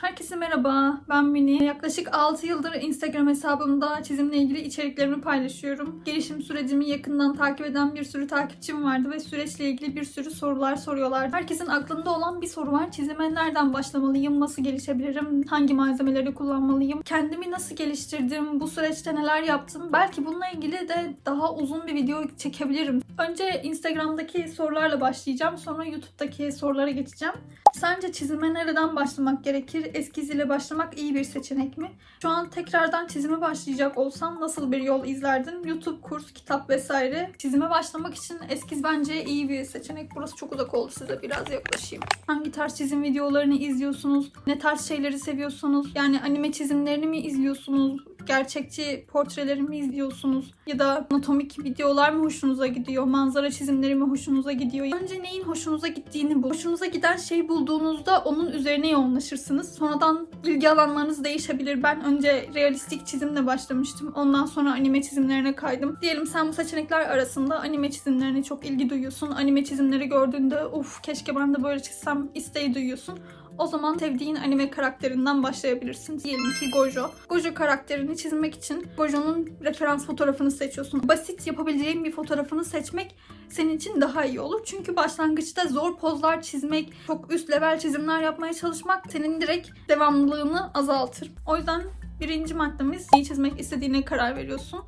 Herkese merhaba, ben Mini. Yaklaşık 6 yıldır Instagram hesabımda çizimle ilgili içeriklerimi paylaşıyorum. Gelişim sürecimi yakından takip eden bir sürü takipçim vardı ve süreçle ilgili bir sürü sorular soruyorlar. Herkesin aklında olan bir soru var. Çizime nereden başlamalıyım, nasıl gelişebilirim, hangi malzemeleri kullanmalıyım, kendimi nasıl geliştirdim, bu süreçte neler yaptım. Belki bununla ilgili de daha uzun bir video çekebilirim. Önce Instagram'daki sorularla başlayacağım, sonra YouTube'daki sorulara geçeceğim. Sence çizime nereden başlamak gerekir? Eskiz ile başlamak iyi bir seçenek mi? Şu an tekrardan çizime başlayacak olsam nasıl bir yol izlerdin? YouTube, kurs, kitap vesaire. Çizime başlamak için eskiz bence iyi bir seçenek. Burası çok uzak oldu size biraz yaklaşayım. Hangi tarz çizim videolarını izliyorsunuz? Ne tarz şeyleri seviyorsunuz? Yani anime çizimlerini mi izliyorsunuz? Gerçekçi portreleri mi izliyorsunuz? Ya da anatomik videolar mı hoşunuza gidiyor? Manzara çizimleri mi hoşunuza gidiyor? Önce neyin hoşunuza gittiğini bu. Hoşunuza giden şeyi bulduğunuzda onun üzerine yoğunlaşırsınız. Sonradan ilgi alanlarınız değişebilir. Ben önce realistik çizimle başlamıştım. Ondan sonra anime çizimlerine kaydım. Diyelim sen bu seçenekler arasında anime çizimlerine çok ilgi duyuyorsun. Anime çizimleri gördüğünde uf keşke ben de böyle çizsem isteği duyuyorsun. O zaman sevdiğin anime karakterinden başlayabilirsin. Diyelim ki Gojo. Gojo karakterini çizmek için Gojo'nun referans fotoğrafını seçiyorsun. Basit yapabileceğin bir fotoğrafını seçmek senin için daha iyi olur. Çünkü başlangıçta zor pozlar çizmek, çok üst level çizimler yapmaya çalışmak senin direkt devamlılığını azaltır. O yüzden birinci maddemiz neyi çizmek istediğine karar veriyorsun.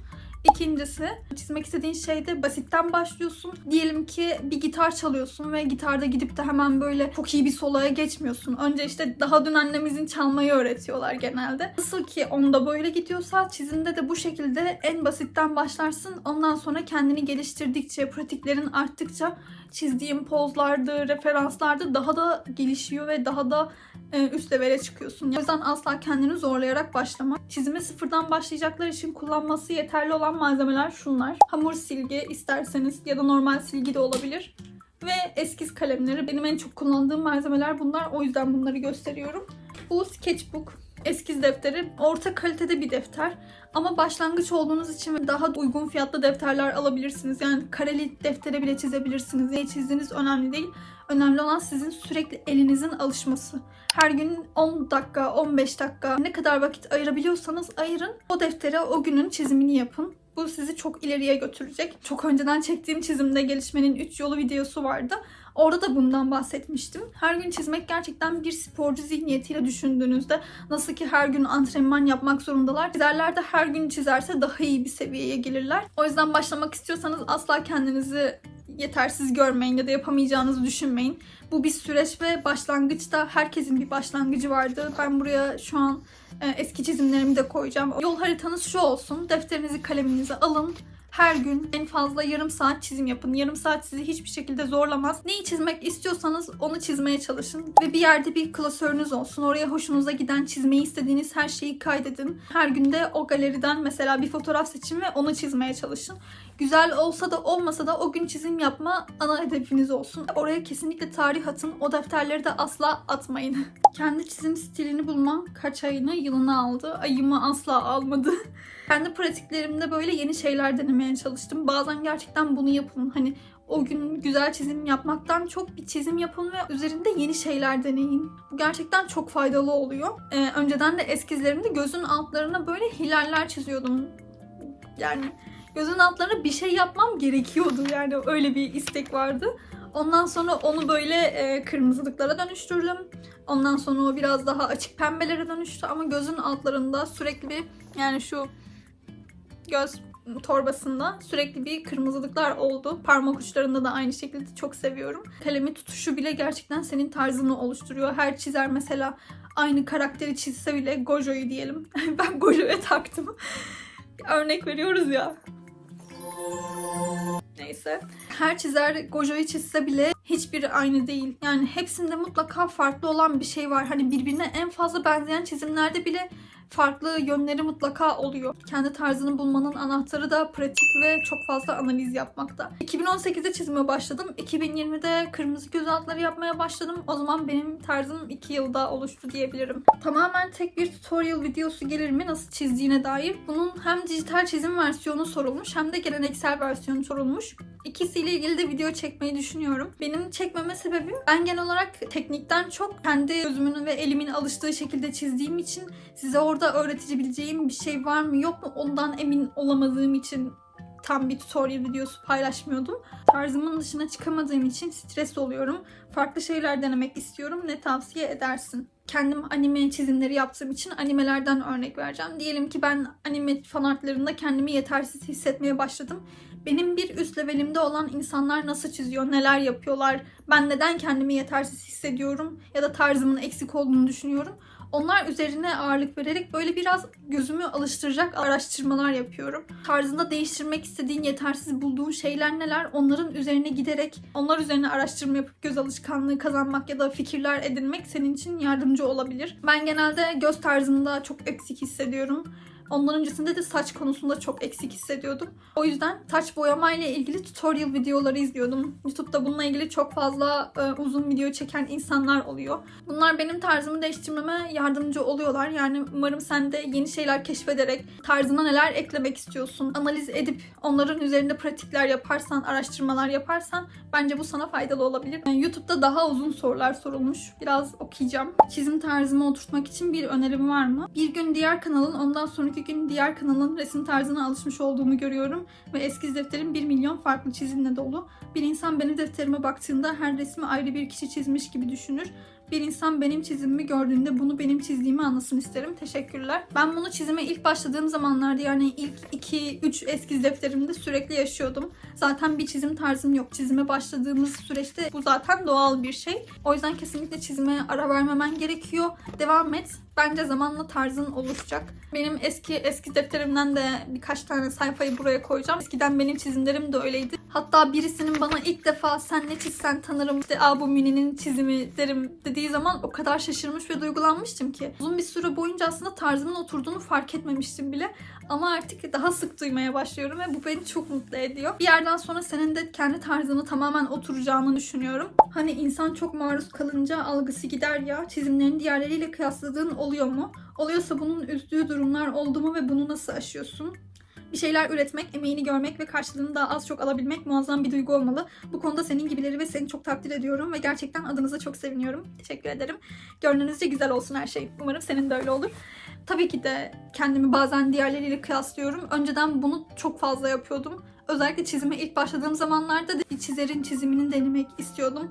İkincisi çizmek istediğin şeyde basitten başlıyorsun. Diyelim ki bir gitar çalıyorsun ve gitarda gidip de hemen böyle çok iyi bir soloya geçmiyorsun. Önce işte daha dün annemizin çalmayı öğretiyorlar genelde. Nasıl ki onda böyle gidiyorsa çizimde de bu şekilde en basitten başlarsın. Ondan sonra kendini geliştirdikçe, pratiklerin arttıkça çizdiğin pozlardı, referanslardı daha da gelişiyor ve daha da e, üst levele çıkıyorsun. O yüzden asla kendini zorlayarak başlama. Çizime sıfırdan başlayacaklar için kullanması yeterli olan malzemeler şunlar. Hamur silgi isterseniz ya da normal silgi de olabilir. Ve eskiz kalemleri. Benim en çok kullandığım malzemeler bunlar. O yüzden bunları gösteriyorum. Bu sketchbook. Eskiz defteri. Orta kalitede bir defter. Ama başlangıç olduğunuz için daha uygun fiyatlı defterler alabilirsiniz. Yani kareli deftere bile çizebilirsiniz. Ne çizdiğiniz önemli değil. Önemli olan sizin sürekli elinizin alışması. Her gün 10 dakika, 15 dakika ne kadar vakit ayırabiliyorsanız ayırın. O deftere o günün çizimini yapın. Bu sizi çok ileriye götürecek. Çok önceden çektiğim çizimde gelişmenin 3 yolu videosu vardı. Orada da bundan bahsetmiştim. Her gün çizmek gerçekten bir sporcu zihniyetiyle düşündüğünüzde nasıl ki her gün antrenman yapmak zorundalar. Çizerler de her gün çizerse daha iyi bir seviyeye gelirler. O yüzden başlamak istiyorsanız asla kendinizi yetersiz görmeyin ya da yapamayacağınızı düşünmeyin. Bu bir süreç ve başlangıçta herkesin bir başlangıcı vardı. Ben buraya şu an e, eski çizimlerimi de koyacağım. Yol haritanız şu olsun. Defterinizi kaleminizi alın. Her gün en fazla yarım saat çizim yapın. Yarım saat sizi hiçbir şekilde zorlamaz. Neyi çizmek istiyorsanız onu çizmeye çalışın. Ve bir yerde bir klasörünüz olsun. Oraya hoşunuza giden çizmeyi istediğiniz her şeyi kaydedin. Her günde o galeriden mesela bir fotoğraf seçin ve onu çizmeye çalışın. Güzel olsa da olmasa da o gün çizim yapma ana hedefiniz olsun. Oraya kesinlikle tarih atın. O defterleri de asla atmayın. Kendi çizim stilini bulmam kaç ayını yılını aldı. Ayımı asla almadı. Kendi pratiklerimde böyle yeni şeyler denemeye çalıştım. Bazen gerçekten bunu yapın. Hani o gün güzel çizim yapmaktan çok bir çizim yapın ve üzerinde yeni şeyler deneyin. Bu gerçekten çok faydalı oluyor. Ee, önceden de eskizlerimde gözün altlarına böyle hilaller çiziyordum. Yani gözün altlarına bir şey yapmam gerekiyordu. Yani öyle bir istek vardı. Ondan sonra onu böyle e, kırmızılıklara dönüştürdüm. Ondan sonra o biraz daha açık pembelere dönüştü ama gözün altlarında sürekli bir yani şu göz torbasında sürekli bir kırmızılıklar oldu. Parmak uçlarında da aynı şekilde çok seviyorum. Kalemi tutuşu bile gerçekten senin tarzını oluşturuyor. Her çizer mesela aynı karakteri çizse bile Gojo'yu diyelim. ben Gojo'ya taktım. Örnek veriyoruz ya. Neyse. Her çizer Gojo'yu çizse bile hiçbiri aynı değil. Yani hepsinde mutlaka farklı olan bir şey var. Hani birbirine en fazla benzeyen çizimlerde bile farklı yönleri mutlaka oluyor. Kendi tarzını bulmanın anahtarı da pratik ve çok fazla analiz yapmakta. 2018'de çizime başladım. 2020'de kırmızı göz altları yapmaya başladım. O zaman benim tarzım 2 yılda oluştu diyebilirim. Tamamen tek bir tutorial videosu gelir mi nasıl çizdiğine dair. Bunun hem dijital çizim versiyonu sorulmuş hem de geleneksel versiyonu sorulmuş. İkisiyle ilgili de video çekmeyi düşünüyorum. Benim çekmeme sebebim ben genel olarak teknikten çok kendi gözümün ve elimin alıştığı şekilde çizdiğim için size orada öğretebileceğim bir şey var mı yok mu ondan emin olamadığım için tam bir tutorial videosu paylaşmıyordum. Tarzımın dışına çıkamadığım için stres oluyorum. Farklı şeyler denemek istiyorum. Ne tavsiye edersin? Kendim anime çizimleri yaptığım için animelerden örnek vereceğim. Diyelim ki ben anime fanartlarında kendimi yetersiz hissetmeye başladım. Benim bir üst levelimde olan insanlar nasıl çiziyor, neler yapıyorlar, ben neden kendimi yetersiz hissediyorum ya da tarzımın eksik olduğunu düşünüyorum. Onlar üzerine ağırlık vererek böyle biraz gözümü alıştıracak araştırmalar yapıyorum. Tarzında değiştirmek istediğin, yetersiz bulduğun şeyler neler? Onların üzerine giderek, onlar üzerine araştırma yapıp göz alışkanlığı kazanmak ya da fikirler edinmek senin için yardımcı olabilir. Ben genelde göz tarzımda çok eksik hissediyorum. Ondan öncesinde de saç konusunda çok eksik hissediyordum. O yüzden saç boyama ile ilgili tutorial videoları izliyordum. YouTube'da bununla ilgili çok fazla e, uzun video çeken insanlar oluyor. Bunlar benim tarzımı değiştirmeme yardımcı oluyorlar. Yani umarım sen de yeni şeyler keşfederek tarzına neler eklemek istiyorsun, analiz edip onların üzerinde pratikler yaparsan, araştırmalar yaparsan bence bu sana faydalı olabilir. Yani YouTube'da daha uzun sorular sorulmuş. Biraz okuyacağım. Çizim tarzımı oturtmak için bir önerim var mı? Bir gün diğer kanalın ondan sonraki gün diğer kanalın resim tarzına alışmış olduğumu görüyorum ve eskiz defterim 1 milyon farklı çizimle dolu. Bir insan benim defterime baktığında her resmi ayrı bir kişi çizmiş gibi düşünür. Bir insan benim çizimimi gördüğünde bunu benim çizdiğimi anlasın isterim. Teşekkürler. Ben bunu çizime ilk başladığım zamanlarda yani ilk 2-3 eskiz defterimde sürekli yaşıyordum. Zaten bir çizim tarzım yok. Çizime başladığımız süreçte bu zaten doğal bir şey. O yüzden kesinlikle çizime ara vermemen gerekiyor. Devam et. Bence zamanla tarzın oluşacak. Benim eski eski defterimden de birkaç tane sayfayı buraya koyacağım. Eskiden benim çizimlerim de öyleydi. Hatta birisinin bana ilk defa sen ne çizsen tanırım işte Aa, bu Mini'nin çizimi derim dediği zaman o kadar şaşırmış ve duygulanmıştım ki. Uzun bir süre boyunca aslında tarzımın oturduğunu fark etmemiştim bile. Ama artık daha sık duymaya başlıyorum ve bu beni çok mutlu ediyor. Bir yerden sonra senin de kendi tarzını tamamen oturacağını düşünüyorum. Hani insan çok maruz kalınca algısı gider ya. Çizimlerini diğerleriyle kıyasladığın oluyor mu? Oluyorsa bunun üzdüğü durumlar oldu mu ve bunu nasıl aşıyorsun? Bir şeyler üretmek, emeğini görmek ve karşılığını daha az çok alabilmek muazzam bir duygu olmalı. Bu konuda senin gibileri ve seni çok takdir ediyorum ve gerçekten adınıza çok seviniyorum. Teşekkür ederim. Gönlünüzce güzel olsun her şey. Umarım senin de öyle olur. Tabii ki de kendimi bazen diğerleriyle kıyaslıyorum. Önceden bunu çok fazla yapıyordum. Özellikle çizime ilk başladığım zamanlarda çizerin çizimini denemek istiyordum.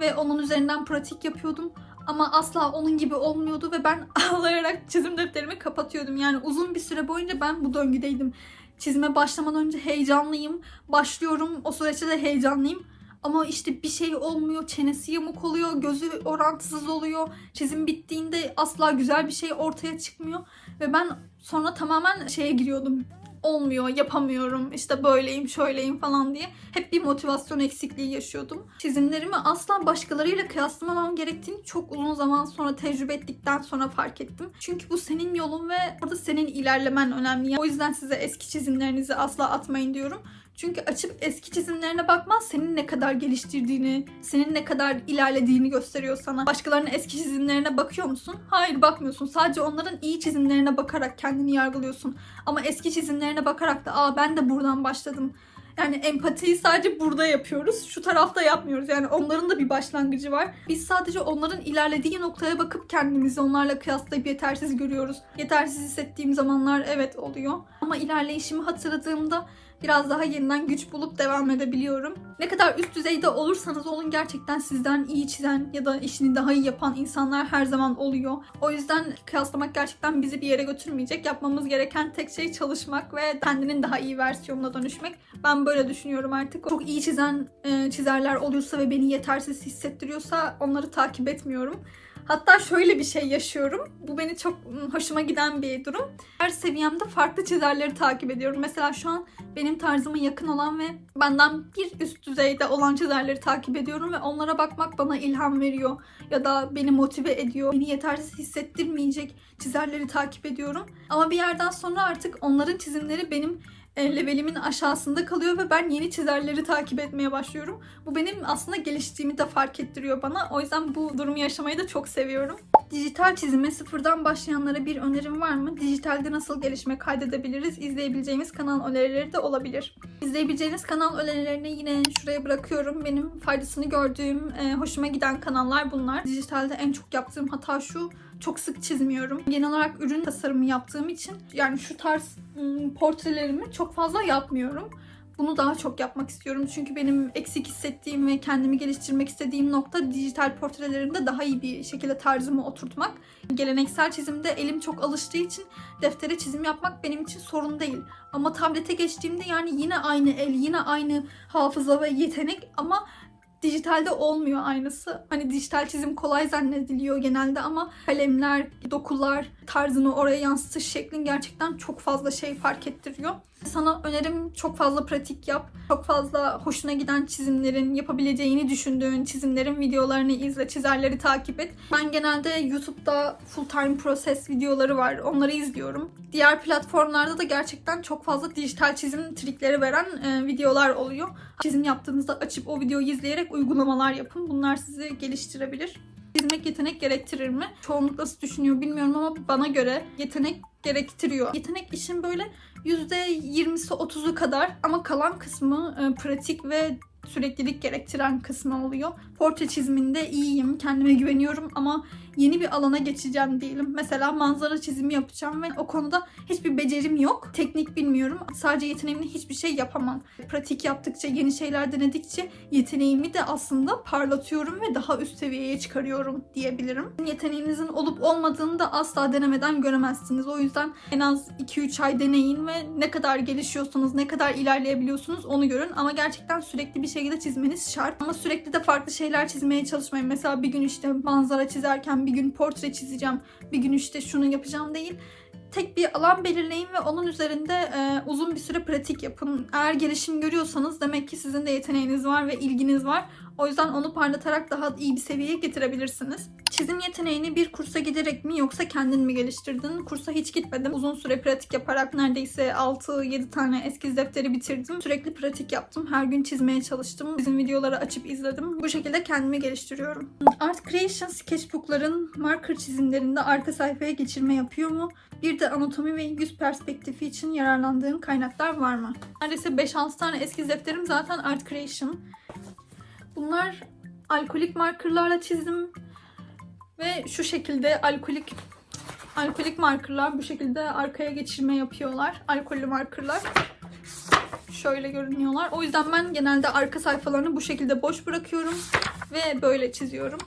Ve onun üzerinden pratik yapıyordum. Ama asla onun gibi olmuyordu ve ben ağlayarak çizim defterimi kapatıyordum. Yani uzun bir süre boyunca ben bu döngüdeydim. Çizime başlamadan önce heyecanlıyım. Başlıyorum. O süreçte de heyecanlıyım. Ama işte bir şey olmuyor. Çenesi yamuk oluyor. Gözü orantısız oluyor. Çizim bittiğinde asla güzel bir şey ortaya çıkmıyor. Ve ben sonra tamamen şeye giriyordum. Olmuyor, yapamıyorum, işte böyleyim, şöyleyim falan diye. Hep bir motivasyon eksikliği yaşıyordum. Çizimlerimi asla başkalarıyla kıyaslamamam gerektiğini çok uzun zaman sonra tecrübe ettikten sonra fark ettim. Çünkü bu senin yolun ve orada senin ilerlemen önemli. O yüzden size eski çizimlerinizi asla atmayın diyorum. Çünkü açıp eski çizimlerine bakman senin ne kadar geliştirdiğini, senin ne kadar ilerlediğini gösteriyor sana. Başkalarının eski çizimlerine bakıyor musun? Hayır bakmıyorsun. Sadece onların iyi çizimlerine bakarak kendini yargılıyorsun. Ama eski çizimlerine bakarak da aa ben de buradan başladım. Yani empatiyi sadece burada yapıyoruz. Şu tarafta yapmıyoruz. Yani onların da bir başlangıcı var. Biz sadece onların ilerlediği noktaya bakıp kendimizi onlarla kıyaslayıp yetersiz görüyoruz. Yetersiz hissettiğim zamanlar evet oluyor. Ama ilerleyişimi hatırladığımda biraz daha yeniden güç bulup devam edebiliyorum. Ne kadar üst düzeyde olursanız olun gerçekten sizden iyi çizen ya da işini daha iyi yapan insanlar her zaman oluyor. O yüzden kıyaslamak gerçekten bizi bir yere götürmeyecek. Yapmamız gereken tek şey çalışmak ve kendinin daha iyi versiyonuna dönüşmek. Ben böyle düşünüyorum artık. Çok iyi çizen e, çizerler oluyorsa ve beni yetersiz hissettiriyorsa onları takip etmiyorum. Hatta şöyle bir şey yaşıyorum. Bu beni çok hoşuma giden bir durum. Her seviyemde farklı çizerleri takip ediyorum. Mesela şu an benim tarzıma yakın olan ve benden bir üst düzeyde olan çizerleri takip ediyorum ve onlara bakmak bana ilham veriyor ya da beni motive ediyor. Beni yetersiz hissettirmeyecek çizerleri takip ediyorum. Ama bir yerden sonra artık onların çizimleri benim levelimin aşağısında kalıyor ve ben yeni çizerleri takip etmeye başlıyorum. Bu benim aslında geliştiğimi de fark ettiriyor bana. O yüzden bu durumu yaşamayı da çok seviyorum. Dijital çizime sıfırdan başlayanlara bir önerim var mı? Dijitalde nasıl gelişme kaydedebiliriz? İzleyebileceğimiz kanal önerileri de olabilir. İzleyebileceğiniz kanal önerilerini yine şuraya bırakıyorum. Benim faydasını gördüğüm, e, hoşuma giden kanallar bunlar. Dijitalde en çok yaptığım hata şu, çok sık çizmiyorum. Genel olarak ürün tasarımı yaptığım için yani şu tarz ım, portrelerimi çok fazla yapmıyorum. Bunu daha çok yapmak istiyorum. Çünkü benim eksik hissettiğim ve kendimi geliştirmek istediğim nokta dijital portrelerimde daha iyi bir şekilde tarzımı oturtmak. Geleneksel çizimde elim çok alıştığı için deftere çizim yapmak benim için sorun değil. Ama tablete geçtiğimde yani yine aynı el, yine aynı hafıza ve yetenek ama dijitalde olmuyor aynısı. Hani dijital çizim kolay zannediliyor genelde ama kalemler, dokular, tarzını oraya yansıtış şeklin gerçekten çok fazla şey fark ettiriyor. Sana önerim çok fazla pratik yap. Çok fazla hoşuna giden çizimlerin, yapabileceğini düşündüğün çizimlerin videolarını izle, çizerleri takip et. Ben genelde YouTube'da full time process videoları var. Onları izliyorum. Diğer platformlarda da gerçekten çok fazla dijital çizim trikleri veren e, videolar oluyor. Çizim yaptığınızda açıp o videoyu izleyerek uygulamalar yapın. Bunlar sizi geliştirebilir. Çizmek yetenek gerektirir mi? Çoğunluk nasıl düşünüyor bilmiyorum ama bana göre yetenek gerektiriyor. Yetenek işin böyle %20'si 30'u kadar ama kalan kısmı e, pratik ve süreklilik gerektiren kısmı oluyor. Portre çiziminde iyiyim, kendime güveniyorum ama yeni bir alana geçeceğim diyelim. Mesela manzara çizimi yapacağım ve o konuda hiçbir becerim yok. Teknik bilmiyorum. Sadece yeteneğimle hiçbir şey yapamam. Pratik yaptıkça, yeni şeyler denedikçe yeteneğimi de aslında parlatıyorum ve daha üst seviyeye çıkarıyorum diyebilirim. Yeteneğinizin olup olmadığını da asla denemeden göremezsiniz. O yüzden en az 2-3 ay deneyin ve ne kadar gelişiyorsunuz, ne kadar ilerleyebiliyorsunuz onu görün. Ama gerçekten sürekli bir şekilde çizmeniz şart. Ama sürekli de farklı şeyler çizmeye çalışmayın. Mesela bir gün işte manzara çizerken bir gün portre çizeceğim, bir gün işte şunu yapacağım değil. Tek bir alan belirleyin ve onun üzerinde e, uzun bir süre pratik yapın. Eğer gelişim görüyorsanız demek ki sizin de yeteneğiniz var ve ilginiz var. O yüzden onu parlatarak daha iyi bir seviyeye getirebilirsiniz. Çizim yeteneğini bir kursa giderek mi yoksa kendin mi geliştirdin? Kursa hiç gitmedim. Uzun süre pratik yaparak neredeyse 6-7 tane eskiz defteri bitirdim. Sürekli pratik yaptım. Her gün çizmeye çalıştım. Bizim videoları açıp izledim. Bu şekilde kendimi geliştiriyorum. Art Creation sketchbookların marker çizimlerinde arka sayfaya geçirme yapıyor mu? Bir de anatomi ve yüz perspektifi için yararlandığın kaynaklar var mı? Neredeyse 5-6 tane eskiz defterim zaten Art Creation. Bunlar alkolik markerlarla çizdim. Ve şu şekilde alkolik alkolik markerlar bu şekilde arkaya geçirme yapıyorlar. Alkollü markerlar. Şöyle görünüyorlar. O yüzden ben genelde arka sayfalarını bu şekilde boş bırakıyorum ve böyle çiziyorum.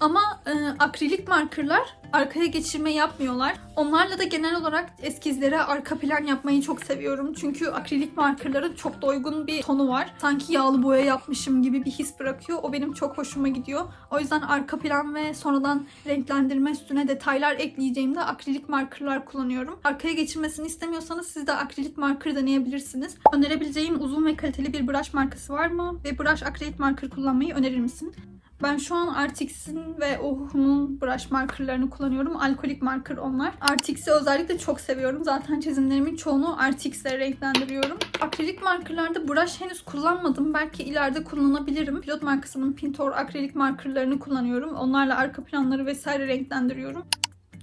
Ama e, akrilik markerlar arkaya geçirme yapmıyorlar. Onlarla da genel olarak eskizlere arka plan yapmayı çok seviyorum. Çünkü akrilik markerların çok doygun bir tonu var. Sanki yağlı boya yapmışım gibi bir his bırakıyor. O benim çok hoşuma gidiyor. O yüzden arka plan ve sonradan renklendirme üstüne detaylar ekleyeceğimde akrilik markerlar kullanıyorum. Arkaya geçirmesini istemiyorsanız siz de akrilik marker deneyebilirsiniz. Önerebileceğim uzun ve kaliteli bir brush markası var mı? Ve brush akrilik marker kullanmayı önerir misin? Ben şu an Artix'in ve Ohu'nun brush markerlarını kullanıyorum. Alkolik marker onlar. Artix'i özellikle çok seviyorum. Zaten çizimlerimin çoğunu Artix'le renklendiriyorum. Akrilik markerlarda brush henüz kullanmadım. Belki ileride kullanabilirim. Pilot markasının Pintor akrilik markerlarını kullanıyorum. Onlarla arka planları vesaire renklendiriyorum.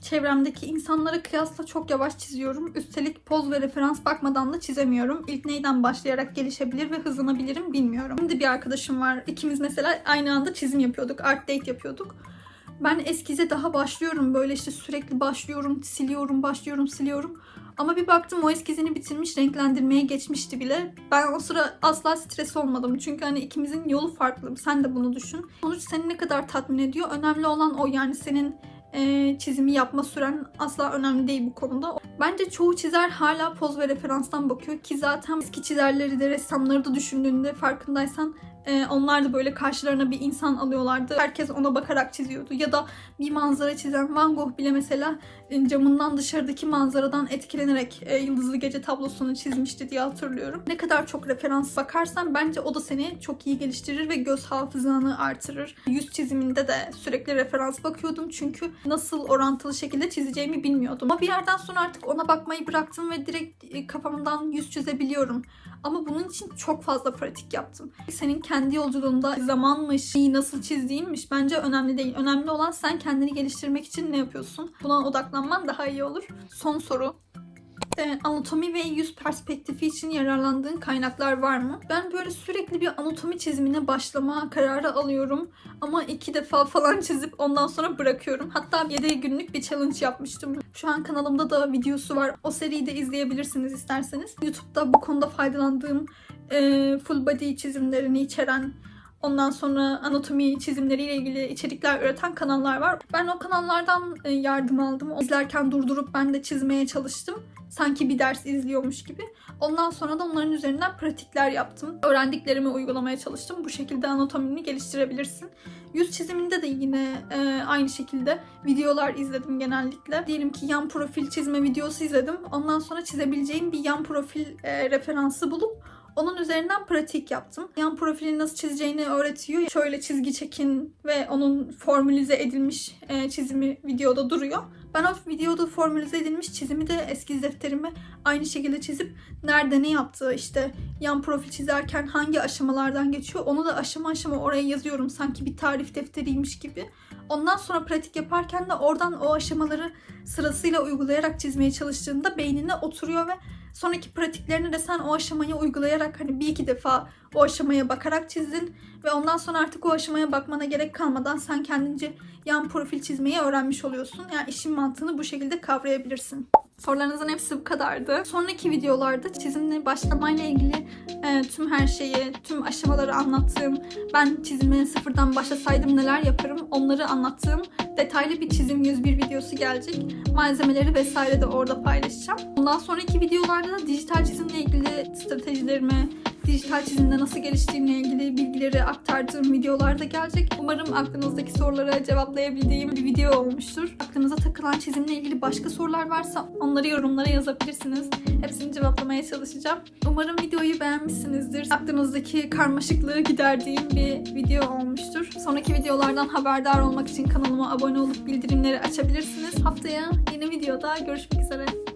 Çevremdeki insanlara kıyasla çok yavaş çiziyorum. Üstelik poz ve referans bakmadan da çizemiyorum. İlk neyden başlayarak gelişebilir ve hızlanabilirim bilmiyorum. Şimdi bir arkadaşım var. İkimiz mesela aynı anda çizim yapıyorduk. Art date yapıyorduk. Ben eskize daha başlıyorum. Böyle işte sürekli başlıyorum, siliyorum, başlıyorum, siliyorum. Ama bir baktım o eskizini bitirmiş, renklendirmeye geçmişti bile. Ben o sıra asla stres olmadım. Çünkü hani ikimizin yolu farklı. Sen de bunu düşün. Sonuç seni ne kadar tatmin ediyor? Önemli olan o yani senin e, çizimi yapma süren asla önemli değil bu konuda. Bence çoğu çizer hala poz ve referanstan bakıyor ki zaten eski çizerleri de ressamları da düşündüğünde farkındaysan Ee, onlar da böyle karşılarına bir insan alıyorlardı. Herkes ona bakarak çiziyordu. Ya da bir manzara çizen Van Gogh bile mesela e, camından dışarıdaki manzaradan etkilenerek e, Yıldızlı Gece tablosunu çizmişti diye hatırlıyorum. Ne kadar çok referans bakarsan bence o da seni çok iyi geliştirir ve göz hafızanı artırır. Yüz çiziminde de sürekli referans bakıyordum çünkü nasıl orantılı şekilde çizeceğimi bilmiyordum. Ama bir yerden sonra artık ona bakmayı bıraktım ve direkt e, kafamdan yüz çizebiliyorum. Ama bunun için çok fazla pratik yaptım. Senin kendi yolculuğunda zamanmış, neyi nasıl çizdiğinmiş bence önemli değil. Önemli olan sen kendini geliştirmek için ne yapıyorsun? Buna odaklanman daha iyi olur. Son soru. Ee, anatomi ve yüz perspektifi için yararlandığın kaynaklar var mı? Ben böyle sürekli bir anatomi çizimine başlama kararı alıyorum. Ama iki defa falan çizip ondan sonra bırakıyorum. Hatta 7 günlük bir challenge yapmıştım. Şu an kanalımda da videosu var. O seriyi de izleyebilirsiniz isterseniz. YouTube'da bu konuda faydalandığım e, full body çizimlerini içeren Ondan sonra anatomi çizimleriyle ilgili içerikler üreten kanallar var. Ben o kanallardan e, yardım aldım. İzlerken durdurup ben de çizmeye çalıştım. Sanki bir ders izliyormuş gibi. Ondan sonra da onların üzerinden pratikler yaptım. Öğrendiklerimi uygulamaya çalıştım. Bu şekilde anatomini geliştirebilirsin. Yüz çiziminde de yine e, aynı şekilde videolar izledim genellikle. Diyelim ki yan profil çizme videosu izledim. Ondan sonra çizebileceğim bir yan profil e, referansı bulup onun üzerinden pratik yaptım. Yan profili nasıl çizeceğini öğretiyor. Şöyle çizgi çekin ve onun formülize edilmiş e, çizimi videoda duruyor. Ben o videoda formülize edilmiş çizimi de eskiz defterime aynı şekilde çizip nerede ne yaptığı işte yan profil çizerken hangi aşamalardan geçiyor onu da aşama aşama oraya yazıyorum sanki bir tarif defteriymiş gibi. Ondan sonra pratik yaparken de oradan o aşamaları sırasıyla uygulayarak çizmeye çalıştığında beynine oturuyor ve sonraki pratiklerini de sen o aşamayı uygulayarak hani bir iki defa o aşamaya bakarak çizdin ve ondan sonra artık o aşamaya bakmana gerek kalmadan sen kendince yan profil çizmeyi öğrenmiş oluyorsun. Yani işin mantığını bu şekilde kavrayabilirsin. Sorularınızın hepsi bu kadardı. Sonraki videolarda çizimle başlamayla ilgili e, tüm her şeyi, tüm aşamaları anlattığım, ben çizime sıfırdan başlasaydım neler yaparım onları anlattığım detaylı bir çizim 101 videosu gelecek. Malzemeleri vesaire de orada paylaşacağım. Bundan sonraki videolarda da dijital çizimle ilgili stratejilerimi, dijital çizimde nasıl geliştiğimle ilgili bilgileri aktardığım videolar da gelecek. Umarım aklınızdaki sorulara cevaplayabildiğim bir video olmuştur. Aklınıza takılan çizimle ilgili başka sorular varsa onları yorumlara yazabilirsiniz. Hepsini cevaplamaya çalışacağım. Umarım videoyu beğenmişsinizdir. Aklınızdaki karmaşıklığı giderdiğim bir video olmuştur. Sonraki videolardan haberdar olmak için kanalıma abone olup bildirimleri açabilirsiniz. Haftaya yeni videoda görüşmek üzere.